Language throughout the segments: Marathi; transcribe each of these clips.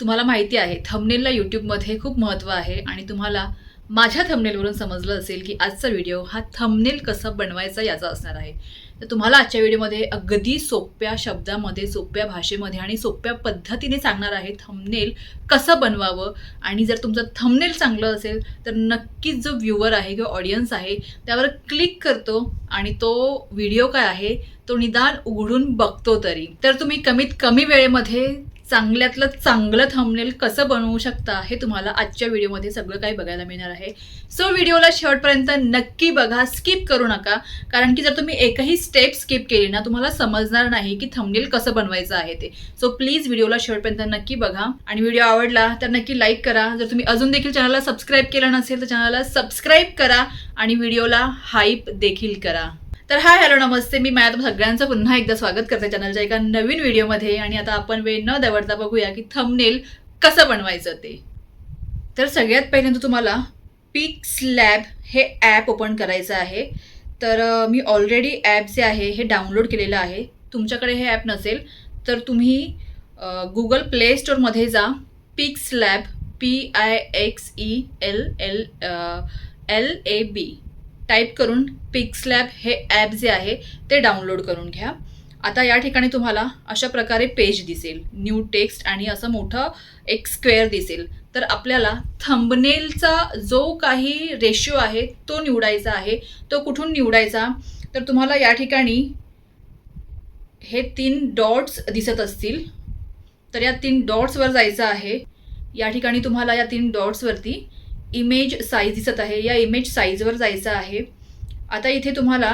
तुम्हाला माहिती आहे थंबनेलला यूट्यूबमध्ये खूप महत्त्व आहे आणि तुम्हाला माझ्या थंबनेलवरून समजलं असेल की आजचा व्हिडिओ हा थंबनेल कसा बनवायचा याचा असणार आहे. तर तुम्हाला आजच्या व्हिडिओमध्ये अगदी सोप्या शब्दामध्ये सोप्या भाषेमध्ये आणि सोप्या पद्धतीने सांगणार आहे थंबनेल कसं बनवावं आणि जर तुमचं थंबनेल चांगलं असेल तर नक्कीच जो व्ह्युअर आहे किंवा ऑडियन्स आहे त्यावर क्लिक करतो आणि तो व्हिडिओ काय आहे तो निदान उघडून बघतो तरी. तर तुम्ही कमीत कमी वेळेमध्ये चांगल्यातलं चांगलं थंबनेल कसं बनवू शकता हे तुम्हाला आजच्या व्हिडिओमध्ये सगळं काही बघायला मिळणार आहे. सो व्हिडिओला शेवटपर्यंत नक्की बघा स्किप करू नका. कारण की जर तुम्ही एकही स्टेप स्किप केली ना तुम्हाला समजणार नाही की थंबनेल कसं बनवायचं आहे ते. सो प्लीज व्हिडिओला शेवटपर्यंत नक्की बघा. आणि व्हिडिओ आवडला तर नक्की लाईक करा. जर तुम्ही अजून देखील चॅनलला सबस्क्राईब केलं नसेल तर चॅनलला सबस्क्राईब करा. आणि व्हिडिओला हाईप देखील करा. तर हाय हॅलो नमस्ते. मी माया सगळ्यांचं पुन्हा एकदा स्वागत करते चॅनलच्या एका नवीन व्हिडिओमध्ये. आणि आता आपण वेळ न दवडता बघूया की थंबनेल कसं बनवायचं ते. तर सगळ्यात पहिल्यांदा तुम्हाला पिक स्लॅब हे ॲप ओपन करायचं आहे. तर मी ऑलरेडी ॲप जे आहे हे डाउनलोड केलेलं आहे. तुमच्याकडे हे ॲप नसेल तर तुम्ही गुगल प्ले स्टोअरमध्ये जा. PixelLab P I X E L L L A B type करून पिक्सलॅब हे ॲप जे आहे ते डाउनलोड करून घ्या. आता या ठिकाणी तुम्हाला अशा प्रकारे पेज दिसेल. न्यू टेक्स्ट आणि असं मोठं एक स्क्वेअर दिसेल. तर आपल्याला थंबनेलचा जो काही रेशिओ आहे तो निवडायचा आहे. तो कुठून निवडायचा? तर तुम्हाला या ठिकाणी हे तीन डॉट्स दिसत असतील. तर या तीन डॉट्सवर जायचं आहे. या ठिकाणी तुम्हाला या तीन डॉट्सवरती इमेज साईज दिसत आहे. या इमेज साईजवर जायचं आहे. आता इथे तुम्हाला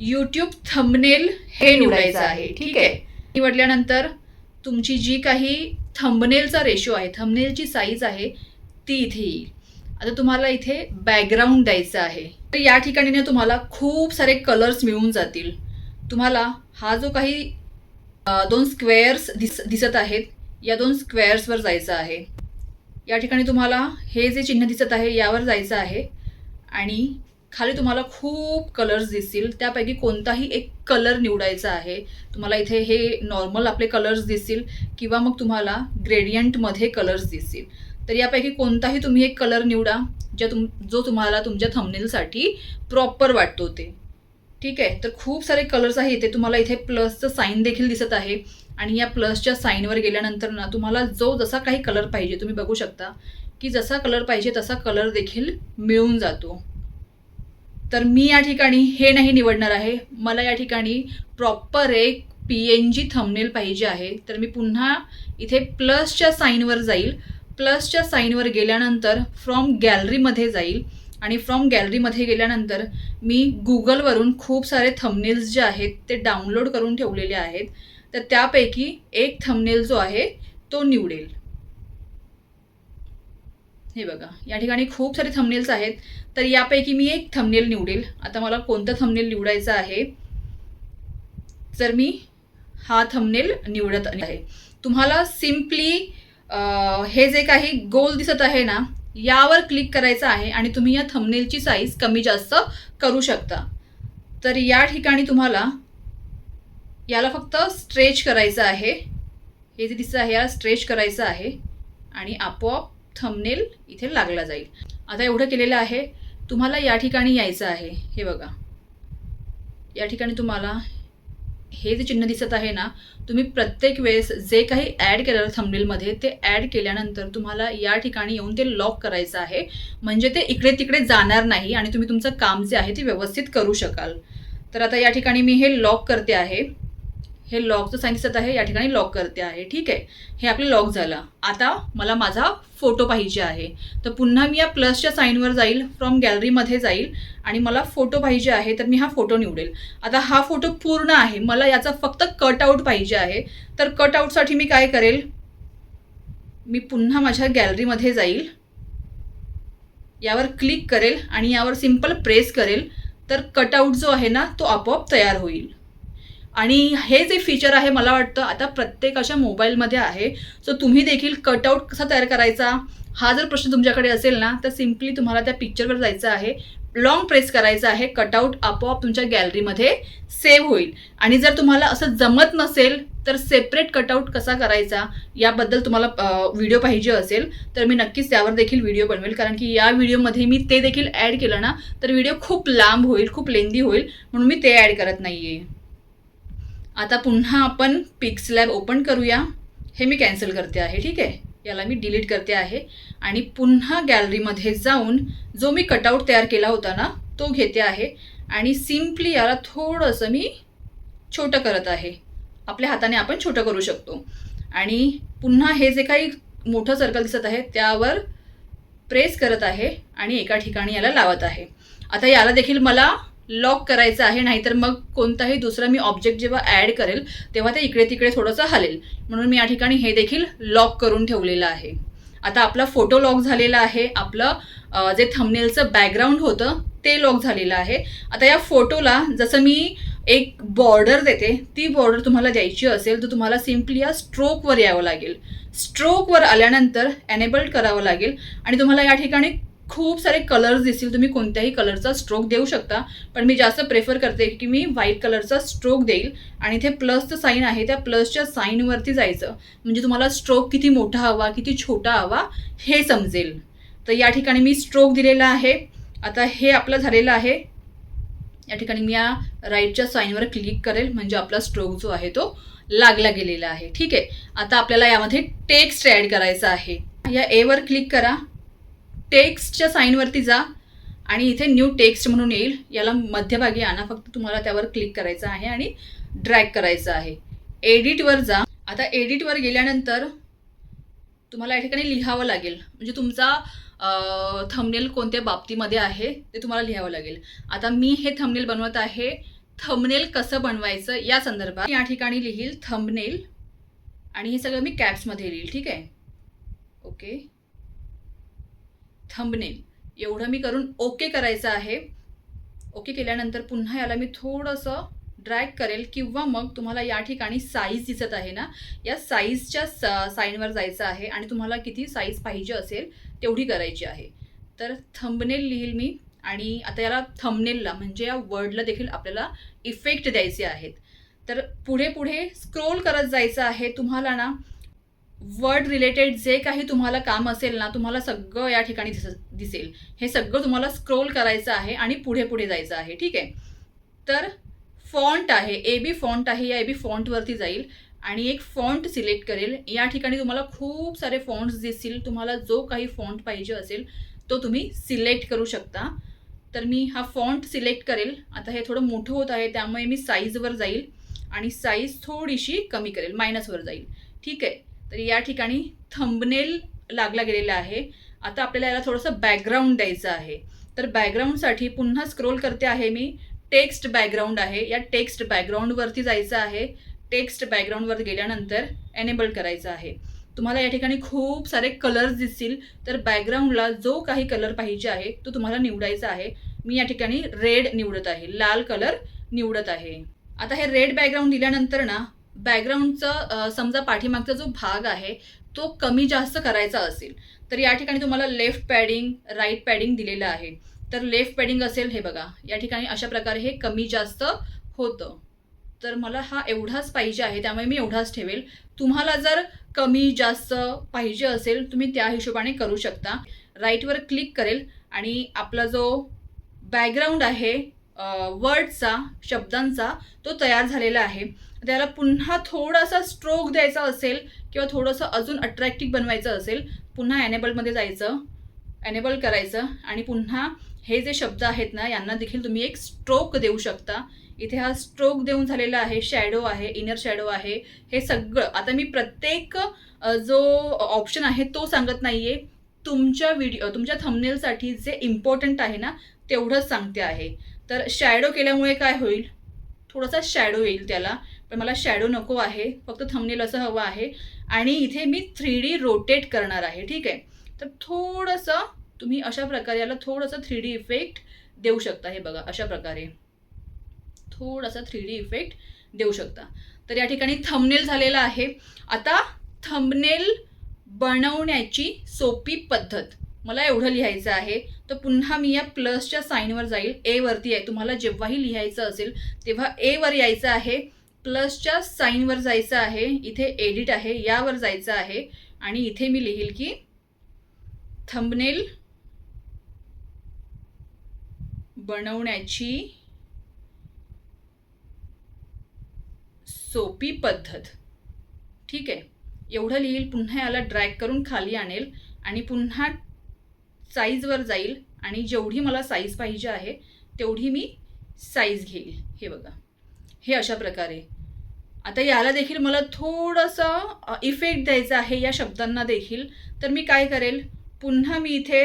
यूट्यूब थंबनेल हे निवडायचं आहे. ठीक आहे? निवडल्यानंतर तुमची जी काही थंबनेलचा रेशो आहे थंबनेलची साईज आहे ती इथे येईल. आता तुम्हाला इथे बॅकग्राऊंड द्यायचं आहे. तर या ठिकाणी ना तुम्हाला खूप सारे कलर्स मिळून जातील. तुम्हाला हा जो काही दोन स्क्वेअर्स दिस दिसत आहेत या दोन स्क्वेअर्सवर जायचं आहे. या ठिकाणी तुम्हाला हे जे चिन्ह दिसत आहे यावर जायचं आहे. आणि खाली तुम्हाला खूप कलर्स दिसतील. त्यापैकी कोणताही एक कलर निवडायचा आहे. तुम्हाला इथे हे नॉर्मल आपले कलर्स दिसतील किंवा मग तुम्हाला ग्रेडियंटमध्ये कलर्स दिसतील. तर यापैकी कोणताही तुम्ही एक कलर निवडा ज्या तुम जो तुम्हाला तुमच्या थंबनेलसाठी प्रॉपर वाटतो ते. ठीक आहे? तर खूप सारे कलर्स आहे इथे तुम्हाला इथे प्लसचं साईन देखील दिसत आहे. आणि या प्लसच्या साईनवर गेल्यानंतर ना तुम्हाला जो जसा काही कलर पाहिजे तुम्ही बघू शकता की जसा कलर पाहिजे तसा कलर देखील मिळून जातो. तर मी या ठिकाणी हे नाही निवडणार आहे. मला या ठिकाणी प्रॉपर एक पी एन जी थंबनेल पाहिजे आहे. तर मी पुन्हा इथे प्लसच्या साईनवर जाईल. प्लसच्या साईनवर गेल्यानंतर फ्रॉम गॅलरीमध्ये जाईल. आणि फ्रॉम गॅलरीमध्ये गेल्यानंतर मी गुगलवरून खूप सारे थंबनेल्स जे आहेत ते डाउनलोड करून ठेवलेले आहेत. तर त्यापैकी एक थंबनेल जो आहे तो निवडेल. हे बघा या ठिकाणी खूप सारे थंबनेल्स आहेत. तर यापैकी मी एक थंबनेल निवडेल. आता मला कोणतं थंबनेल निवडायचं आहे? तर मी हा थंबनेल निवडत आहे. तुम्हाला सिम्पली हे जे काही गोल दिसत आहे ना यावर क्लिक करायचं आहे आणि तुम्ही या थंबनेलची साईज कमी जास्त करू शकता. तर या ठिकाणी तुम्हाला याला फक्त स्ट्रेच करायचं आहे. हे जे दिसतं आहे याला स्ट्रेच करायचं आहे आणि आपोआप थंबनेल इथे लागला जाईल. आता एवढं केलेलं आहे. तुम्हाला या ठिकाणी यायचं आहे. हे बघा. या ठिकाणी तुम्हाला हे जे चिन्ह दिसत आहे ना तुम्ही प्रत्येक वेळेस जे काही ॲड केलेलं थंबनेलमध्ये ते ॲड केल्यानंतर तुम्हाला या ठिकाणी येऊन ते लॉक करायचं आहे. म्हणजे ते इकडे तिकडे जाणार नाही आणि तुम्ही तुमचं काम जे आहे ते व्यवस्थित करू शकाल. तर आता या ठिकाणी मी हे लॉक करते आहे. हे लॉकचं साईन दिसत आहे या ठिकाणी लॉक करते आहे. ठीक आहे? हे आपलं लॉक झालं. आता मला माझा फोटो पाहिजे आहे. तर पुन्हा मी या प्लसच्या साईनवर जाईल फ्रॉम गॅलरीमध्ये जाईल आणि मला फोटो पाहिजे आहे तर मी हा फोटो निवडेल. आता हा फोटो पूर्ण आहे. मला याचा फक्त कटआउट पाहिजे आहे. तर कटआउटसाठी मी काय करेल? मी पुन्हा माझ्या गॅलरीमध्ये जाईल. यावर क्लिक करेल आणि यावर सिंपल प्रेस करेल. तर कटआउट जो आहे ना तो आपोआप तयार होईल. आणि हे जे फीचर आहे मला वाटतं आता प्रत्येकाच्या मोबाईलमध्ये आहे. सो तुम्ही देखील कटआउट कसा तयार करायचा? हा जर प्रश्न तुमच्याकडे असेल ना तर सिम्पली तुम्हाला त्या पिक्चरवर जायचं आहे. लॉंग प्रेस करायचं आहे. कटआउट आपोआप तुमच्या गॅलरीमध्ये सेव्ह होईल. आणि जर तुम्हाला असं जमत नसेल तर सेपरेट कटआउट कसा करायचा? याबद्दल तुम्हाला व्हिडिओ पाहिजे असेल तर मी नक्कीच त्यावर देखील व्हिडिओ बनवेल. कारण की या व्हिडिओमध्ये मी ते देखील ॲड केलं ना तर व्हिडिओ खूप लांब होईल खूप लेंदी होईल. म्हणून मी ते ॲड करत नाही आहे आता पुन्हा आपण पिक्स लॅब ओपन करूया. हे मी कॅन्सल करते आहे ठीक आहे? याला मी डिलीट करते आहे. आणि पुन्हा गॅलरीमध्ये जाऊन जो मी कटआउट तयार केला होता ना तो घेते आहे. आणि सिम्पली याला थोडंसं मी छोटं करत आहे. आपल्या हाताने आपण छोटं करू शकतो. आणि पुन्हा हे जे काही मोठं सर्कल दिसत आहे त्यावर प्रेस करत आहे आणि एका ठिकाणी याला लावत आहे. आता याला देखील मला लॉक करायचं आहे नाहीतर मग कोणताही दुसरा मी ऑब्जेक्ट जेव्हा ॲड करेल तेव्हा ते इकडे तिकडे थोडंसं हलेल. म्हणून मी या ठिकाणी हे देखील लॉक करून ठेवलेलं आहे. आता आपला फोटो लॉक झालेला आहे आपलं जे थंबनेलचं बॅकग्राऊंड होतं ते लॉक झालेलं आहे. आता या फोटोला जसं मी एक बॉर्डर देते ती बॉर्डर तुम्हाला द्यायची असेल तर तुम्हाला सिम्पली या स्ट्रोकवर यावं लागेल. स्ट्रोकवर आल्यानंतर एनेबल्ड करावं लागेल. आणि तुम्हाला या ठिकाणी खूप सारे कलर्स दिसतील. तुम्ही कोणत्याही कलरचा स्ट्रोक देऊ शकता. पण मी जास्त प्रेफर करते की मी व्हाईट कलरचा स्ट्रोक देईल. आणि इथे प्लसचं साईन आहे. त्या प्लसच्या साईनवरती जायचं. म्हणजे तुम्हाला स्ट्रोक किती मोठा हवा किती छोटा हवा हे समजेल. तर या ठिकाणी मी स्ट्रोक दिलेला आहे. आता हे आपलं झालेलं आहे. या ठिकाणी मी या राईटच्या साईनवर क्लिक करेल. म्हणजे आपला स्ट्रोक जो आहे तो लागला गेलेला आहे. ठीक आहे? आता आपल्याला यामध्ये टेक्स्ट ॲड करायचा आहे. या एवर क्लिक करा. टेक्स्टच्या साईनवरती जा आणि इथे न्यू टेक्स्ट म्हणून येईल. याला मध्यभागी आणा. फक्त तुम्हाला त्यावर क्लिक करायचं आहे आणि ड्रॅग करायचं आहे. एडिटवर जा. आता एडिटवर गेल्यानंतर तुम्हाला या ठिकाणी लिहावं लागेल. म्हणजे तुमचा थंबनेल कोणत्या बाबतीमध्ये आहे ते तुम्हाला लिहावं लागेल. आता मी हे थंबनेल बनवत आहे. थंबनेल कसं बनवायचं या संदर्भात या ठिकाणी लिहील थंबनेल आणि हे सगळं मी कॅप्समध्ये लिहील. ठीक आहे? ओके. थंबनेल. एवढं मी करून ओके करायचं आहे. ओके केल्यानंतर पुन्हा याला मी थोडंसं ड्रॅग करेल किंवा मग तुम्हाला या ठिकाणी साईज दिसत आहे ना या साईजच्या साईनवर जायचं आहे आणि तुम्हाला किती साईज पाहिजे असेल तेवढी करायची आहे. तर थंबनेल लिहील मी आणि आता याला थंबनेलला म्हणजे या वर्डला देखील आपल्याला इफेक्ट द्यायचे आहेत. तर पुढे पुढे स्क्रोल करत जायचं आहे तुम्हाला ना वर्ड रिलेटेड जे काही तुम्हाला काम असेल ना तुम्हाला सगळं या ठिकाणी दिस दिसेल. हे सगळं तुम्हाला स्क्रोल करायचं आहे आणि पुढे पुढे जायचं आहे ठीक आहे? तर फॉन्ट आहे ए बी फॉन्ट आहे या ए बी फॉन्टवरती जाईल आणि एक फॉन्ट सिलेक्ट करेल. या ठिकाणी तुम्हाला खूप सारे फॉन्ट्स दिसतील. तुम्हाला जो काही फॉन्ट पाहिजे असेल तो तुम्ही सिलेक्ट करू शकता. तर मी हा फॉन्ट सिलेक्ट करेल. आता हे थोडं मोठं होत आहे त्यामुळे मी साईजवर जाईल आणि साईज थोडीशी कमी करेल मायनसवर जाईल. ठीक आहे? तर या ठिकाणी थंबनेल लागला गेलेला आहे. आता आपल्याला याला थोडंसं बॅकग्राऊंड द्यायचं आहे. तर बॅकग्राऊंडसाठी पुन्हा स्क्रोल करते आहे मी. टेक्स्ट बॅकग्राऊंड आहे. या टेक्स्ट बॅकग्राऊंडवरती जायचं आहे. टेक्स्ट बॅकग्राऊंडवर गेल्यानंतर एनेबल करायचं आहे. तुम्हाला या ठिकाणी खूप सारे कलर्स दिसतील. तर बॅकग्राऊंडला जो काही कलर पाहिजे आहे तो तुम्हाला निवडायचा आहे. मी या ठिकाणी रेड निवडत आहे. लाल कलर निवडत आहे. आता हे रेड बॅकग्राऊंड दिल्यानंतर ना बॅकग्राऊंडचं समजा पाठीमागचा जो भाग आहे तो कमी जास्त करायचा असेल तर या ठिकाणी तुम्हाला लेफ्ट पॅडिंग राईट पॅडिंग दिलेलं आहे. तर लेफ्ट पॅडिंग असेल हे बघा या ठिकाणी अशा प्रकारे हे कमी जास्त होतं. तर मला हा एवढाच पाहिजे आहे त्यामुळे मी एवढाच ठेवेल. तुम्हाला जर कमी जास्त पाहिजे असेल तुम्ही त्या हिशोबाने करू शकता. राईटवर क्लिक करेल आणि आपला जो बॅकग्राऊंड आहे वर्डचा शब्दांचा तो तयार झालेला आहे. त्याला पुन्हा थोडासा स्ट्रोक द्यायचा असेल किंवा थोडंसं अजून अट्रॅक्टिव्ह बनवायचं असेल पुन्हा ॲनेबलमध्ये जायचं एनेबल करायचं आणि पुन्हा हे जे शब्द आहेत ना यांना देखील तुम्ही एक स्ट्रोक देऊ शकता. इथे हा स्ट्रोक देऊन झालेला आहे शॅडो आहे इनर शॅडो आहे हे सगळं. आता मी प्रत्येक जो ऑप्शन आहे तो सांगत नाही आहे तुमच्या व्हिडिओ तुमच्या थंबनेलसाठी जे इम्पॉर्टंट आहे ना तेवढंच सांगते आहे. तर शॅडो केल्यामुळे काय होईल? थोडासा शॅडो येईल त्याला. पण मला शॅडो नको आहे फक्त थंबनेल असं हवं आहे. आणि इथे मी थ्री डी रोटेट करणार आहे ठीक आहे? तर थोडंसं तुम्ही अशा प्रकारे याला थोडंसं थ्री डी इफेक्ट देऊ शकता हे बघा अशा प्रकारे. थोडासा थ्री डी इफेक्ट देऊ शकता. तर या ठिकाणी थंबनेल झालेला आहे. आता थंबनेल बनवण्याची सोपी पद्धत. मला एवढं लिहायचं आहे. तर पुन्हा मी या प्लसच्या साईनवर जाईल. एवरती आहे. तुम्हाला जेव्हाही लिहायचं असेल तेव्हा एवर यायचं आहे. प्लसच्या साईनवर जायचं आहे इथे एडिट आहे यावर जायचं आहे आणि इथे मी लिहील की थंबनेल बनवण्याची सोपी पद्धत. ठीक आहे? एवढं लिहील पुन्हा याला ड्रॅग करून खाली आणेल आणि पुन्हा साईजवर जाईल आणि जेवढी मला साईज पाहिजे आहे तेवढी मी साईज घेईल. हे बघा. हे अशा प्रकारे. आता याला देखील मला थोडंसं इफेक्ट द्यायचा आहे या शब्दांना देखील. तर मी काय करेल? पुन्हा मी इथे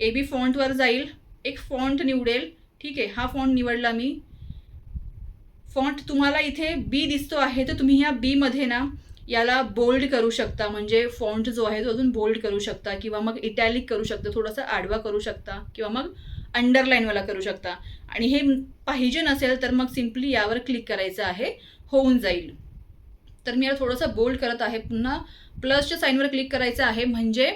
ए बी फॉन्टवर जाईल. एक फॉन्ट निवडेल. ठीक आहे हा फॉन्ट निवडला मी. फॉन्ट तुम्हाला इथे बी दिसतो आहे तर तुम्ही ह्या बीमध्ये ना याला बोल्ड करू शकता. म्हणजे फॉन्ट जो आहे तो अजून बोल्ड करू शकता किंवा मग इटॅलिक करू शकता थोडासा आडवा करू शकता किंवा मग अंडरलाईनवाला करू शकता. आणि हे पाहिजे नसेल तर मग सिम्पली यावर क्लिक करायचं आहे. होऊन जाईल. तर मी याला थोडंसं बोल्ड करत आहे. पुन्हा प्लसच्या साईनवर क्लिक करायचं आहे. म्हणजे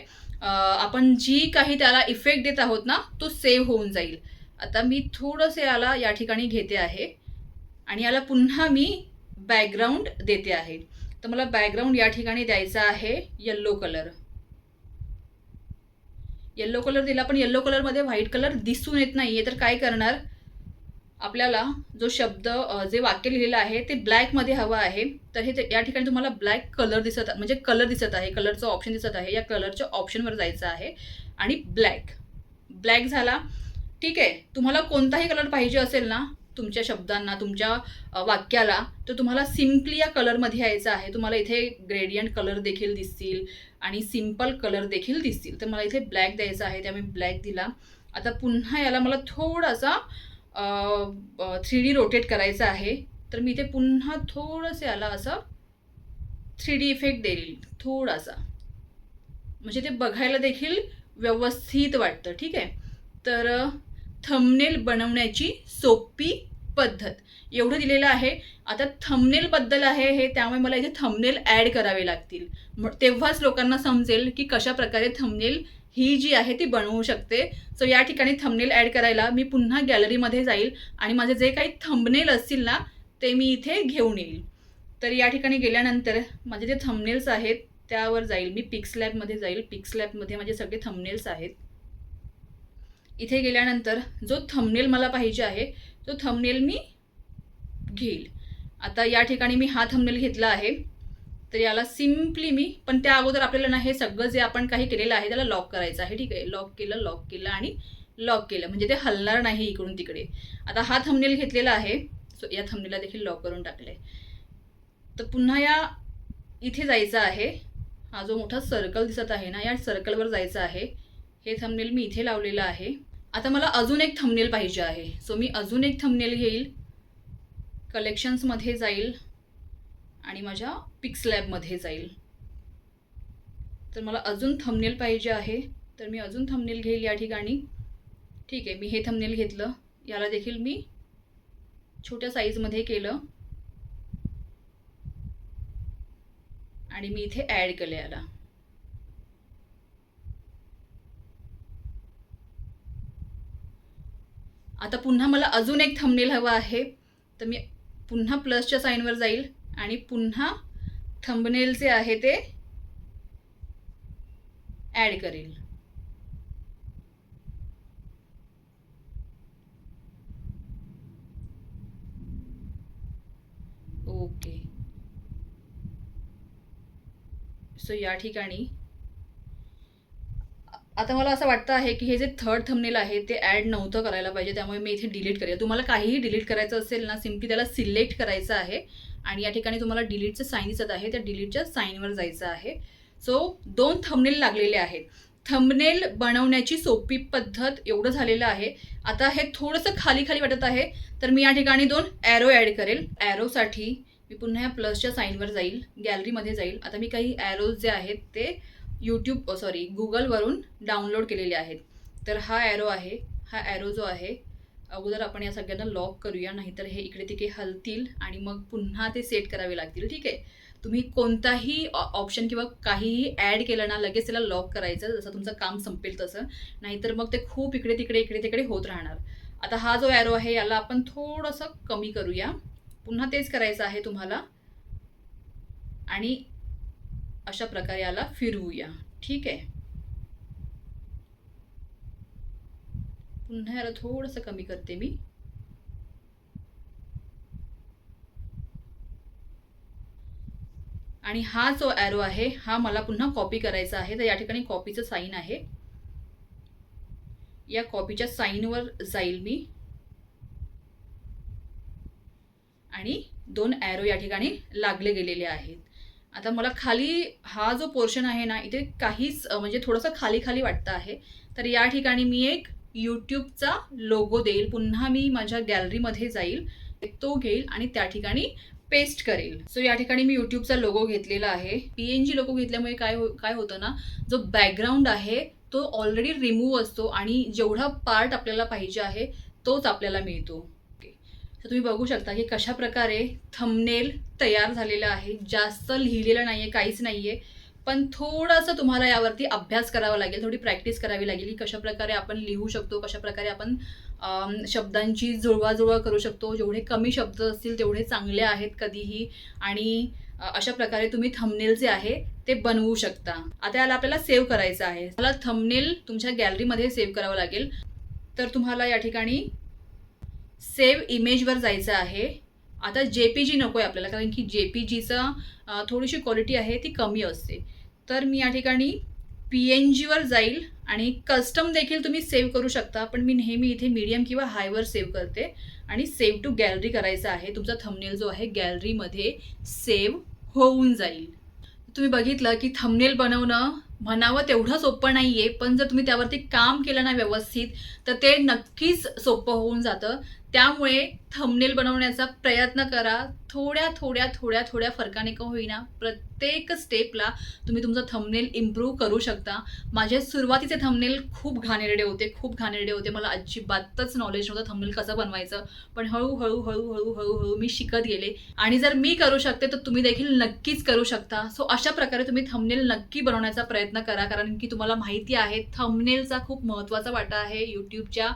आपण जी काही त्याला इफेक्ट देत आहोत ना तो सेव्ह होऊन जाईल. आता मी थोडंसं याला या ठिकाणी घेते आहे. आणि याला पुन्हा मी बॅकग्राऊंड देते आहे. तर मला बॅकग्राऊंड या ठिकाणी द्यायचा आहे. येल्लो कलर येल्लो कलर दिला पण येल्लो कलरमध्ये व्हाईट कलर दिसून येत नाही आहे तर काय करणार? आपल्याला जो शब्द जे वाक्य लिहिलेलं आहे ते ब्लॅकमध्ये हवं आहे. तर हे ते- या ठिकाणी तुम्हाला ब्लॅक कलर दिसत म्हणजे कलर दिसत आहे कलरचं ऑप्शन दिसत आहे या कलरच्या ऑप्शनवर जायचं आहे. आणि ब्लॅक ब्लॅक झाला ठीक आहे तुम्हाला कोणताही कलर पाहिजे असेल ना तुमच्या शब्दांना तुमच्या वाक्याला तर तुम्हाला सिम्पली या कलरमध्ये यायचं आहे. तुम्हाला इथे ग्रेडियंट कलर देखील दिसतील आणि सिंपल कलर देखील दिसतील. तर मला इथे ब्लॅक द्यायचा आहे त्यामुळे ब्लॅक दिला. आता पुन्हा याला मला थोडासा थ्री डी रोटेट करायचं आहे तर मी इथे पुन्हा थोडंसं याला असं थ्री डी इफेक्ट देईल थोडासा. म्हणजे ते बघायला देखील व्यवस्थित वाटतं ठीक आहे? तर थमनेल बनवण्याची सोपी पद्धत. एवढं दिलेलं आहे. आता थमनेलबद्दल आहे हे त्यामुळे मला इथे थमनेल ॲड करावे लागतील. मग तेव्हाच लोकांना समजेल की कशा प्रकारे थमनेल ही जी आहे ती बनवू शकते. सो या ठिकाणी थंबनेल ॲड करायला मी पुन्हा गॅलरीमध्ये जाईल आणि माझे जे काही थंबनेल असतील ना ते मी इथे घेऊन येईल. तर या ठिकाणी गेल्यानंतर माझे जे थंबनेल्स आहेत त्यावर जाईल. मी पिक्स लॅबमध्ये जाईल. पिक्स लॅबमध्ये माझे सगळे थंबनेल्स आहेत. इथे गेल्यानंतर जो थंबनेल मला पाहिजे आहे तो थंबनेल मी घेईल. आता या ठिकाणी मी हा थंबनेल घेतला आहे. तर याला सिम्पली मी पण त्या अगोदर आपल्याला ना हे सगळं जे आपण काही केलेलं आहे त्याला लॉक करायचं आहे ठीक आहे? लॉक केलं लॉक केलं आणि लॉक केलं. म्हणजे ते हलणार नाही इकडून तिकडे. आता हा थंबनेल घेतलेला आहे. सो या थंबनेला देखील लॉक करून टाकलं आहे तर पुन्हा या इथे जायचं आहे. हा जो मोठा सर्कल दिसत आहे ना या सर्कलवर जायचं आहे. हे थंबनेल मी इथे लावलेलं आहे. आता मला अजून एक थंबनेल पाहिजे आहे. सो मी अजून एक थंबनेल घेईल. कलेक्शन्समध्ये जाईल. आणि माझ्या पिक्स लॅबमध्ये जाईल. तर मला अजून थंबनेल पाहिजे आहे. तर मी अजून थंबनेल घेईल या ठिकाणी. ठीक आहे मी हे थंबनेल घेतलं. याला देखील मी छोट्या साईजमध्ये केलं. आणि मी इथे ॲड केलं याला. आता पुन्हा मला अजून एक थंबनेल हवा आहे. तर मी पुन्हा प्लसच्या साईनवर जाईल. आणि पुन्हा थंबनेल जे आहे ते ॲड करेल. ओके सो या ठिकाणी आता मला असं वाटतं आहे की हे जे थर्ड थंबनेल आहे ते ॲड नव्हतं करायला पाहिजे त्यामुळे मी इथे डिलीट करेल. तुम्हाला काहीही डिलीट करायचं असेल ना सिम्पली त्याला सिलेक्ट करायचं आहे आणि या ठिकाणी तुम्हाला डिलीटचं साईन दिसत आहे त्या डिलीटच्या साईनवर जायचं आहे. सो दोन थंबनेल लागलेले आहेत. थंबनेल बनवण्याची सोपी पद्धत एवढं झालेलं आहे. आता हे थोडंसं खाली खाली वाटत आहे तर मी या ठिकाणी दोन ॲरो ॲड करेल. ॲरोसाठी मी पुन्हा या प्लसच्या साईनवर जाईल गॅलरीमध्ये जाईल. आता मी काही ॲरोज जे आहेत ते यूट्यूब सॉरी गुगलवरून डाउनलोड केलेले आहेत. तर हा ॲरो आहे हा ॲरो जो आहे अगोदर आपण या सगळ्यांना लॉक करूया नाहीतर हे इकडे तिकडे हलतील आणि मग पुन्हा ते सेट करावे लागतील ठीक आहे? तुम्ही कोणताही ऑप्शन किंवा काहीही ॲड केलं ना लगेच त्याला लॉक करायचं जसं तुमचं काम संपेल तसं. नाहीतर मग ते खूप इकडे तिकडे इकडे तिकडे होत राहणार. आता हा जो ॲरो आहे याला आपण थोडंसं कमी करूया. पुन्हा तेच करायचं आहे तुम्हाला. आणि अशा प्रकारे याला फिरवूया. ठीक आहे? पुन्हा याला थोडंसं कमी करते मी. आणि हा जो ॲरो आहे हा मला पुन्हा कॉपी करायचा आहे. तर या ठिकाणी कॉपीचं साईन आहे. या कॉपीच्या साईनवर जाईल मी. आणि दोन ॲरो या ठिकाणी लागले गेलेले आहेत. आता मला खाली हा जो पोर्शन आहे ना इथे काहीच म्हणजे थोडंसं खाली खाली वाटतं आहे. तर या ठिकाणी मी एक यूट्यूबचा लोगो देईल. पुन्हा मी माझ्या गॅलरीमध्ये जाईल तो घेईल आणि त्या ठिकाणी पेस्ट करेल. सो या ठिकाणी मी यूट्यूबचा लोगो घेतलेला आहे. पी एन जी लोगो घेतल्यामुळे काय हो काय होतं ना जो बॅकग्राऊंड आहे तो ऑलरेडी रिमूव्ह असतो आणि जेवढा पार्ट आपल्याला पाहिजे आहे तोच आपल्याला मिळतो. तर तुम्ही बघू शकता की कशा प्रकारे थंबनेल तयार झालेला आहे. जास्त लिहिलेलं नाही आहे काहीच नाही आहे पण थोडंसं तुम्हाला यावरती अभ्यास करावा लागेल थोडी प्रॅक्टिस करावी लागेल की कशा प्रकारे आपण लिहू शकतो कशा प्रकारे आपण शब्दांची जुळवाजुळवा करू शकतो. जेवढे कमी शब्द असतील तेवढे चांगले आहेत कधीही आणि अशा प्रकारे तुम्ही थंबनेल जे आहे ते बनवू शकता. आता याला आपल्याला सेव्ह करायचं आहे. मला थंबनेल तुमच्या गॅलरीमध्ये सेव्ह करावं लागेल. तर तुम्हाला या ठिकाणी सेव्ह इमेजवर जायचं आहे. आता जे पी जी नको आहे आपल्याला कारण की जे पी जीचा थोडीशी क्वालिटी आहे ती कमी असते. तर मी या ठिकाणी पी एन जीवर जाईल आणि कस्टम देखील तुम्ही सेव्ह करू शकता पण मी नेहमी इथे मीडियम किंवा हायवर सेव्ह करते. आणि सेव्ह टू गॅलरी करायचा आहे. तुमचा थंबनेल जो आहे गॅलरीमध्ये सेव्ह होऊन जाईल. तुम्ही बघितलं की थंबनेल बनवणं म्हणावं तेवढं सोपं नाही आहे पण जर तुम्ही त्यावरती काम केलं ना व्यवस्थित तर ते नक्कीच सोपं होऊन जातं. त्यामुळे थंबनेल बनवण्याचा प्रयत्न करा. थोड्या थोड्या थोड्या थोड्या फरकाने का होईना प्रत्येक स्टेपला तुम्ही तुमचं थंबनेल इम्प्रूव्ह करू शकता. माझे सुरुवातीचे थंबनेल खूप घाणेरडे होते खूप घाणेरडे होते. मला अजिबातच नॉलेज नव्हतं थंबनेल कसं बनवायचं. पण हळूहळू हळूहळू हळूहळू मी शिकत गेले. आणि जर मी करू शकते तर तुम्ही देखील नक्कीच करू शकता. सो अशा प्रकारे तुम्ही थंबनेल नक्की बनवण्याचा प्रयत्न करा. कारण की तुम्हाला माहिती आहे थंबनेलचा खूप महत्त्वाचा वाटा आहे. यूट्यूबच्या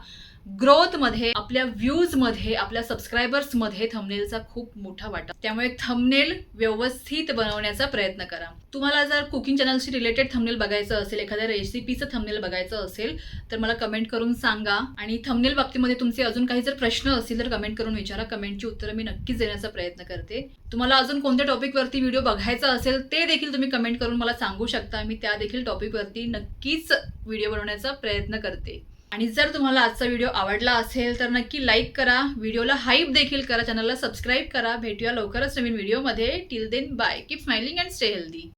ग्रोथमध्ये आपल्या व्ह्यूजमध्ये आपल्या सबस्क्रायबर्समध्ये थंबनेलचा खूप मोठा वाटा. त्यामुळे थंबनेल व्यवस्थित बनवण्याचा प्रयत्न करा. तुम्हाला जर कुकिंग चॅनलशी रिलेटेड थंबनेल बघायचं असेल एखाद्या रेसिपीचं थंबनेल बघायचं असेल तर मला कमेंट करून सांगा. आणि थंबनेल बाबतीमध्ये तुमचे अजून काही जर प्रश्न असतील तर कमेंट करून विचारा. कमेंटची उत्तरं मी नक्कीच देण्याचा प्रयत्न करते. तुम्हाला अजून कोणत्या टॉपिकवरती व्हिडिओ बघायचा असेल ते देखील तुम्ही कमेंट करून मला सांगू शकता. मी त्या देखील टॉपिकवरती नक्कीच व्हिडिओ बनवण्याचा प्रयत्न करते. आणि जर तुम्हाला आजचा व्हिडिओ आवडला असेल तर नक्की लाईक करा. व्हिडिओला हाईप देखील करा. चॅनलला सबस्क्राईब करा. भेटूया लवकरच नवीन व्हिडिओमध्ये till then bye keep smiling and stay healthy